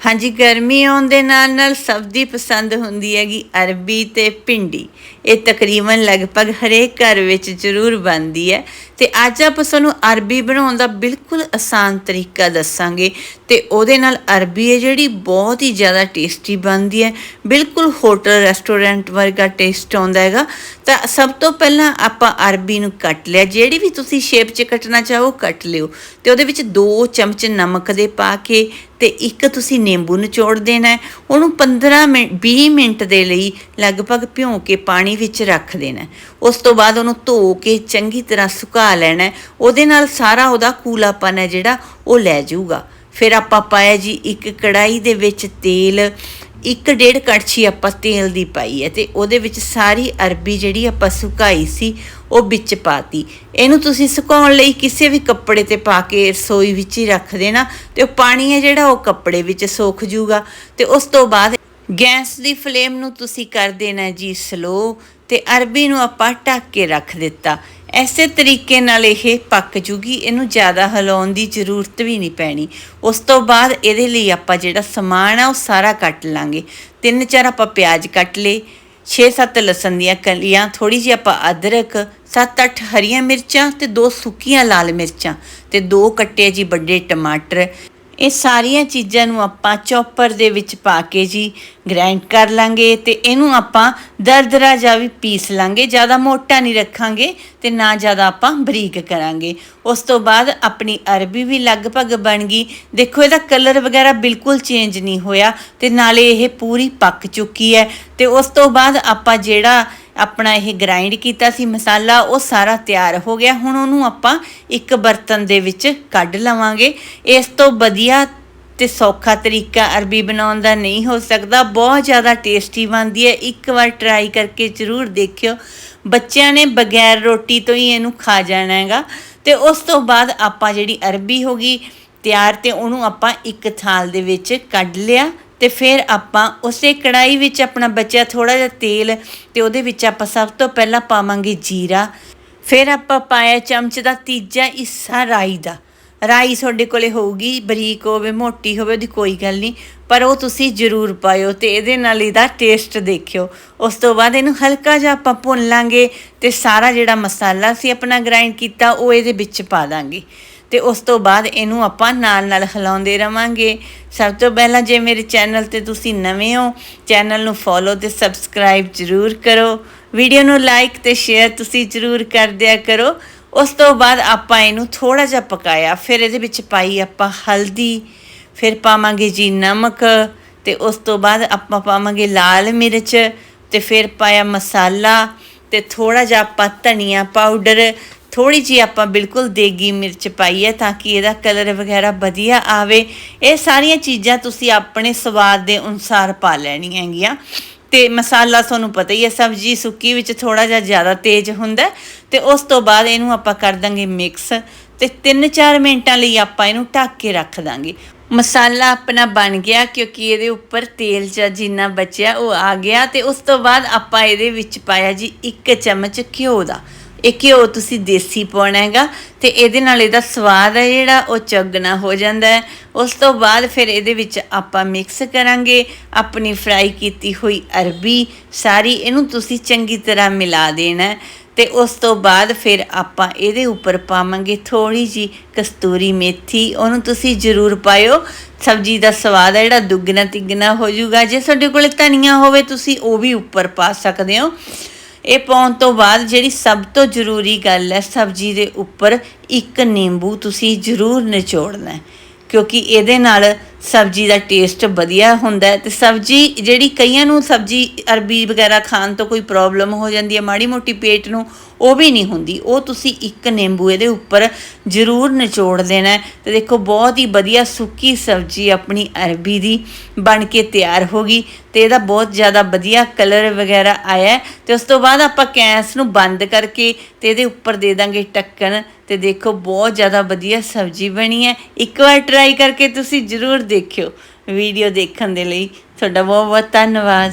ਹਾਂਜੀ, ਗਰਮੀ ਆਉਣ ਦੇ ਨਾਲ ਨਾਲ ਸਭ ਦੀ ਪਸੰਦ ਹੁੰਦੀ ਹੈਗੀ ਅਰਬੀ ਤੇ ਭਿੰਡੀ। ਇਹ ਤਕਰੀਬਨ ਲਗਭਗ ਹਰੇਕ ਘਰ ਵਿੱਚ ਜ਼ਰੂਰ ਬਣਦੀ ਹੈ ਤੇ ਅੱਜ ਆਪਾਂ ਤੁਹਾਨੂੰ ਅਰਬੀ ਬਣਾਉਣ ਦਾ ਬਿਲਕੁਲ ਆਸਾਨ ਤਰੀਕਾ ਦੱਸਾਂਗੇ ਤੇ ਉਹਦੇ ਨਾਲ ਅਰਬੀ ਹੈ ਜਿਹੜੀ ਬਹੁਤ ਹੀ ਜ਼ਿਆਦਾ ਟੇਸਟੀ ਬਣਦੀ ਹੈ। ਬਿਲਕੁਲ ਹੋਟਲ, ਰੈਸਟੋਰੈਂਟ ਵਰਗਾ ਟੇਸਟ ਆਉਂਦਾ ਹੈਗਾ। ਤਾਂ ਸਭ ਤੋਂ ਪਹਿਲਾਂ ਆਪਾਂ ਅਰਬੀ ਨੂੰ ਕੱਟ ਲਿਆ। ਜਿਹੜੀ ਵੀ ਤੁਸੀਂ ਸ਼ੇਪ 'ਚ ਕੱਟਣਾ ਚਾਹੋ ਕੱਟ ਲਿਓ ਤੇ ਉਹਦੇ ਵਿੱਚ 2 ਚਮਚ ਨਮਕ ਦੇ ਪਾ ਕੇ ਤੇ ਇੱਕ ਤੁਸੀਂ ਨਿੰਬੂ ਨਿਚੋੜ ਦੇਣਾ ਹੈ, ਉਹਨੂੰ 15 ਮਿੰਟ 20 ਮਿੰਟ ਦੇ ਲਈ ਲਗਭਗ ਭਿਉਂ ਕੇ ਪਾਣੀ ਵਿੱਚ ਰੱਖ ਦੇਣਾ ਉਸ ਤੋਂ ਬਾਅਦ ਉਹਨੂੰ ਧੋ ਕੇ ਚੰਗੀ ਤਰ੍ਹਾਂ ਸੁਕਾ ਲੈਣਾ ਉਹਦੇ ਨਾਲ ਸਾਰਾ ਉਹਦਾ ਕੂਲਾਪਨ ਹੈ ਜਿਹੜਾ, ਉਹ ਲੈ ਜਾਊਗਾ। ਫਿਰ ਆਪਾਂ ਪਾਇਆ ਜੀ ਇੱਕ ਕੜਾਈ ਦੇ ਵਿੱਚ ਤੇਲ, ਇੱਕ ਡੇਢ ਕੜਛੀ ਆਪਾਂ ਤੇਲ ਦੀ ਪਾਈ ਹੈ ਤੇ ਉਹਦੇ ਵਿੱਚ ਸਾਰੀ ਅਰਬੀ ਜਿਹੜੀ ਆਪਾਂ ਸੁਕਾਈ ਸੀ ਉਹ ਵਿੱਚ ਪਾਤੀ ਇਹਨੂੰ ਤੁਸੀਂ ਸੁਕਾਉਣ ਲਈ ਕਿਸੇ ਵੀ ਕੱਪੜੇ ਤੇ ਪਾ ਕੇ ਰਸੋਈ ਵਿੱਚ ਹੀ ਰੱਖ ਦੇਣਾ ਤੇ ਉਹ ਪਾਣੀ ਹੈ ਜਿਹੜਾ ਉਹ ਕੱਪੜੇ ਵਿੱਚ ਸੋਖ ਜੂਗਾ ਤੇ ਉਸ ਤੋਂ ਬਾਅਦ ਗੈਸ ਦੀ ਫਲੇਮ ਨੂੰ ਤੁਸੀਂ ਕਰ ਦੇਣਾ ਜੀ ਸਲੋ ਤੇ ਅਰਬੀ ਨੂੰ ਆਪਾਂ ਢੱਕ ਕੇ ਰੱਖ ਦਿੱਤਾ। ਐਸੇ ਤਰੀਕੇ ਨਾਲ ਇਹ ਪੱਕ ਜੂਗੀ, ਇਹਨੂੰ ਜ਼ਿਆਦਾ ਹਿਲਾਉਣ ਦੀ ਜ਼ਰੂਰਤ ਵੀ ਨਹੀਂ ਪੈਣੀ। ਉਸ ਤੋਂ ਬਾਅਦ ਇਹਦੇ ਲਈ ਆਪਾਂ ਜਿਹੜਾ ਸਮਾਨ ਆ ਉਹ ਸਾਰਾ ਕੱਟ ਲਾਂਗੇ। ਤਿੰਨ ਚਾਰ ਆਪਾਂ ਪਿਆਜ਼ ਕੱਟ ਲਏ 6-7 ਲਸਣ ਦੀਆਂ ਕਲੀਆਂ ਥੋੜੀ ਜਿਹੀ ਆਪਾਂ ਅਦਰਕ 7-8 ਹਰੀਆਂ ਮਿਰਚਾਂ ਤੇ ਦੋ ਸੁੱਕੀਆਂ ਲਾਲ ਮਿਰਚਾਂ ਤੇ ਦੋ ਕੱਟੇ ਜੀ ਵੱਡੇ ਟਮਾਟਰ। ਇਹ ਸਾਰੀਆਂ ਚੀਜ਼ਾਂ ਨੂੰ ਆਪਾਂ ਚੌਪਰ ਦੇ ਵਿੱਚ ਪਾ ਕੇ ਜੀ ਗ੍ਰਾਈਂਡ ਕਰ ਲਾਂਗੇ ਤੇ ਇਹਨੂੰ ਆਪਾਂ ਦਰਦਰਾ ਜਿਹਾ ਵੀ ਪੀਸ ਲਾਂਗੇ, ਜ਼ਿਆਦਾ ਮੋਟਾ ਨਹੀਂ ਰੱਖਾਂਗੇ ਤੇ ਨਾ ਜ਼ਿਆਦਾ ਆਪਾਂ ਬਰੀਕ ਕਰਾਂਗੇ। ਉਸ ਤੋਂ ਬਾਅਦ ਆਪਣੀ ਅਰਬੀ ਵੀ ਲਗਭਗ ਬਣ ਗਈ। ਦੇਖੋ, ਇਹਦਾ ਕਲਰ ਵਗੈਰਾ ਬਿਲਕੁਲ ਚੇਂਜ ਨਹੀਂ ਹੋਇਆ ਤੇ ਨਾਲੇ ਇਹ ਪੂਰੀ ਪੱਕ ਚੁੱਕੀ ਹੈ। ਤੇ ਉਸ ਤੋਂ ਬਾਅਦ ਆਪਾਂ ਜਿਹੜਾ ਆਪਣਾ ਇਹ ਗ੍ਰਾਈਂਡ ਕੀਤਾ ਸੀ ਮਸਾਲਾ, ਉਹ ਸਾਰਾ ਤਿਆਰ ਹੋ ਗਿਆ। ਹੁਣ ਉਹਨੂੰ ਆਪਾਂ ਇੱਕ ਬਰਤਨ ਦੇ ਵਿੱਚ ਕੱਢ ਲਵਾਂਗੇ। ਇਸ ਤੋਂ ਵਧੀਆ ਤੇ ਸੌਖਾ ਤਰੀਕਾ ਅਰਬੀ ਬਣਾਉਣ ਦਾ ਨਹੀਂ ਹੋ ਸਕਦਾ। ਬਹੁਤ ਜ਼ਿਆਦਾ ਟੇਸਟੀ ਬਣਦੀ ਹੈ। ਇੱਕ ਵਾਰ ਟਰਾਈ ਕਰਕੇ ਜ਼ਰੂਰ ਦੇਖਿਓ। ਬੱਚਿਆਂ ਨੇ ਬਗੈਰ ਰੋਟੀ ਤੋਂ ਹੀ ਇਹਨੂੰ ਖਾ ਜਾਣਾ ਹੈਗਾ। ਤੇ ਉਸ ਤੋਂ ਬਾਅਦ ਆਪਾਂ ਜਿਹੜੀ ਅਰਬੀ ਹੋ ਗਈ ਤਿਆਰ ਤੇ ਉਹਨੂੰ ਆਪਾਂ ਇੱਕ ਥਾਲ ਦੇ ਵਿੱਚ ਕੱਢ ਲਿਆ। ਤੇ ਫਿਰ ਆਪਾਂ ਉਸੇ ਕੜਾਈ ਵਿੱਚ ਆਪਣਾ ਬਚਿਆ ਥੋੜਾ ਜਿਹਾ ਤੇਲ ਤੇ ਉਹਦੇ ਵਿੱਚ ਆਪਾਂ ਸਭ ਤੋਂ ਪਹਿਲਾਂ ਪਾਵਾਂਗੇ ਜੀਰਾ। ਫਿਰ ਆਪਾਂ ਪਾਇਆ ਚਮਚ ਦਾ ਤੀਜਾ ਹਿੱਸਾ ਰਾਈ ਦਾ। ਰਾਈ ਤੁਹਾਡੇ ਕੋਲੇ ਹੋਊਗੀ, ਬਰੀਕ ਹੋਵੇ, ਮੋਟੀ ਹੋਵੇ, ਉਹਦੀ ਕੋਈ ਗੱਲ ਨਹੀਂ। ਪਰ ਉਹ ਤੁਸੀਂ ਜ਼ਰੂਰ ਪਾਇਓ ਤੇ ਇਹਦੇ ਨਾਲ ਇਹਦਾ ਟੇਸਟ ਦੇਖਿਓ। ਉਸ ਤੋਂ ਬਾਅਦ ਇਹਨੂੰ ਹਲਕਾ ਜਿਹਾ ਆਪਾਂ ਭੁੰਨ ਲਾਂਗੇ ਤੇ ਸਾਰਾ ਜਿਹੜਾ ਮਸਾਲਾ ਸੀ ਆਪਣਾ ਗ੍ਰਾਈਂਡ ਕੀਤਾ, ਉਹ ਇਹਦੇ ਵਿੱਚ ਪਾ ਦਾਂਗੇ। ਤੇ ਉਸ ਤੋਂ ਬਾਅਦ ਇਹਨੂੰ ਆਪਾਂ ਨਾਲ ਨਾਲ ਹਿਲਾਉਂਦੇ ਰਵਾਂਗੇ। ਸਭ ਤੋਂ ਪਹਿਲਾਂ ਜੇ ਮੇਰੇ ਚੈਨਲ ਤੇ ਤੁਸੀਂ ਨਵੇਂ ਹੋ, ਚੈਨਲ ਨੂੰ ਫੋਲੋ ਤੇ ਸਬਸਕ੍ਰਾਈਬ ਜ਼ਰੂਰ ਕਰੋ। ਵੀਡੀਓ ਨੂੰ ਲਾਈਕ ਤੇ ਸ਼ੇਅਰ ਤੁਸੀਂ ਜ਼ਰੂਰ ਕਰ ਦਿਆ ਕਰੋ। ਉਸ ਤੋਂ ਬਾਅਦ ਆਪਾਂ ਇਹਨੂੰ ਥੋੜਾ ਜਿਹਾ ਪਕਾਇਆ, ਫਿਰ ਇਹਦੇ ਵਿੱਚ ਪਾਈ ਆਪਾਂ ਹਲਦੀ, ਫਿਰ ਪਾਵਾਂਗੇ ਜੀ ਨਮਕ ਤੇ ਉਸ ਤੋਂ ਬਾਅਦ ਆਪਾਂ ਪਾਵਾਂਗੇ ਲਾਲ ਮਿਰਚ ਤੇ ਫਿਰ ਪਾਇਆ ਮਸਾਲਾ ਤੇ ਥੋੜਾ ਜਿਹਾ ਆਪਾਂ ਧਨੀਆ ਪਾਊਡਰ ਥੋੜੀ ਜੀ ਆਪਾਂ ਬਿਲਕੁਲ ਦੇਗੀ ਮਿਰਚ ਪਾਈ ਹੈ ਤਾਂ ਕਿ ਇਹਦਾ ਕਲਰ ਵਗੈਰਾ ਵਧੀਆ ਆਵੇ। ਇਹ ਸਾਰੀਆਂ ਚੀਜ਼ਾਂ ਤੁਸੀਂ ਆਪਣੇ ਸਵਾਦ ਦੇ ਅਨੁਸਾਰ ਪਾ ਲੈਣੀਆਂ ਹੈਗੀਆਂ। ਤੇ ਮਸਾਲਾ ਤੁਹਾਨੂੰ ਪਤਾ ਹੀ ਹੈ, ਸਬਜੀ ਸੁੱਕੀ ਵਿੱਚ ਥੋੜਾ ਜਿਹਾ ਜ਼ਿਆਦਾ ਤੇਜ਼ ਹੁੰਦਾ ਹੈ ਤੇ ਉਸ ਤੋਂ ਬਾਅਦ ਇਹਨੂੰ ਆਪਾਂ ਕਰ ਦਾਂਗੇ ਮਿਕਸ ਤੇ 3-4 ਮਿੰਟਾਂ ਲਈ ਆਪਾਂ ਇਹਨੂੰ ਢੱਕ ਕੇ ਰੱਖ ਦਾਂਗੇ। ਮਸਾਲਾ ਆਪਣਾ ਬਣ ਗਿਆ ਕਿਉਂਕਿ ਇਹਦੇ ਉੱਪਰ ਤੇਲ ਜਾਂ ਜਿੰਨਾ ਬਚਿਆ ਉਹ ਆ ਗਿਆ ਤੇ ਉਸ ਤੋਂ ਬਾਅਦ ਆਪਾਂ ਇਹਦੇ ਵਿੱਚ ਪਾਇਆ ਜੀ 1 ਚਮਚ ਘਿਓ ਦਾ। ਇਹ ਘਿਓ ਤੁਸੀਂ ਦੇਸੀ ਪਾਉਣਾ ਹੈਗਾ ਤੇ ਇਹਦੇ ਨਾਲ ਇਹਦਾ ਸਵਾਦ ਹੈ ਜਿਹੜਾ, ਉਹ ਚਗਣਾ ਹੋ ਜਾਂਦਾ ਹੈ। ਉਸ ਤੋਂ ਬਾਅਦ ਫਿਰ ਇਹਦੇ ਵਿੱਚ ਆਪਾਂ ਮਿਕਸ ਕਰਾਂਗੇ ਆਪਣੀ ਫਰਾਈ ਕੀਤੀ ਹੋਈ ਅਰਬੀ, ਸਾਰੀ ਇਹਨੂੰ ਤੁਸੀਂ ਚੰਗੀ ਤਰ੍ਹਾਂ ਮਿਲਾ ਦੇਣਾ ਹੈ। ਤੇ ਉਸ ਤੋਂ ਬਾਅਦ ਫਿਰ ਆਪਾਂ ਇਹਦੇ ਉੱਪਰ ਪਾਵਾਂਗੇ ਥੋੜੀ ਜੀ ਕਸਤੂਰੀ ਮੇਥੀ, ਉਹਨੂੰ ਤੁਸੀਂ ਜ਼ਰੂਰ ਪਾਇਓ। ਸਬਜ਼ੀ ਦਾ ਸਵਾਦ ਹੈ ਜਿਹੜਾ ਦੁੱਗਣਾ ਤਿੱਗਣਾ ਹੋ ਜਾਊਗਾ। ਜੇ ਤੁਹਾਡੇ ਕੋਲੇ ਧਨੀਆ ਹੋਵੇ, ਤੁਸੀਂ ਉਹ ਵੀ ਉੱਪਰ ਪਾ ਸਕਦੇ ਹੋ। ਇਹ ਪਾਉਣ ਤੋਂ ਬਾਅਦ ਜਿਹੜੀ ਸਭ ਤੋਂ ਜ਼ਰੂਰੀ ਗੱਲ ਹੈ, ਸਬਜ਼ੀ ਦੇ ਉੱਪਰ ਇੱਕ ਨਿੰਬੂ ਤੁਸੀਂ ਜ਼ਰੂਰ ਨਿਚੋੜਨਾ ਕਿਉਂਕਿ ਇਹਦੇ ਨਾਲ ਸਬਜ਼ੀ ਦਾ ਟੇਸਟ ਵਧੀਆ ਹੁੰਦਾ ਹੈ ਤੇ ਸਬਜ਼ੀ ਜਿਹੜੀ ਕਈਆਂ ਨੂੰ ਸਬਜ਼ੀ, ਅਰਬੀ ਵਗੈਰਾ ਖਾਣ ਤੋਂ ਕੋਈ ਪ੍ਰੋਬਲਮ ਹੋ ਜਾਂਦੀ ਹੈ, ਮਾੜੀ ਮੋਟੀ ਪੇਟ ਨੂੰ, ਉਹ ਵੀ ਨਹੀਂ ਹੁੰਦੀ। ਉਹ ਤੁਸੀਂ ਇੱਕ ਨਿੰਬੂ ਇਹਦੇ ਉੱਪਰ ਜ਼ਰੂਰ ਨਿਚੋੜ ਦੇਣਾ ਹੈ ਤੇ ਦੇਖੋ ਬਹੁਤ ਹੀ ਵਧੀਆ ਸੁੱਕੀ ਸਬਜ਼ੀ ਆਪਣੀ ਅਰਬੀ ਦੀ ਬਣ ਕੇ ਤਿਆਰ ਹੋ ਗਈ ਤੇ ਇਹਦਾ ਬਹੁਤ ਜ਼ਿਆਦਾ ਵਧੀਆ ਕਲਰ ਵਗੈਰਾ ਆਇਆ ਹੈ ਤੇ ਉਸ ਤੋਂ ਬਾਅਦ ਆਪਾਂ ਗੈਸ ਨੂੰ ਬੰਦ ਕਰਕੇ ਤੇ ਇਹਦੇ ਉੱਪਰ ਦੇ ਦਾਂਗੇ ਢੱਕਣ ਤੇ ਦੇਖੋ ਬਹੁਤ ਜ਼ਿਆਦਾ ਵਧੀਆ ਸਬਜ਼ੀ ਬਣੀ ਹੈ। ਇੱਕ ਵਾਰ ਟਰਾਈ ਕਰਕੇ ਤੁਸੀਂ ਜ਼ਰੂਰ ਦੇਖਿਓ ਵੀਡੀਓ ਦੇਖਣ ਦੇ ਲਈ ਤੁਹਾਡਾ ਬਹੁਤ ਬਹੁਤ ਧੰਨਵਾਦ।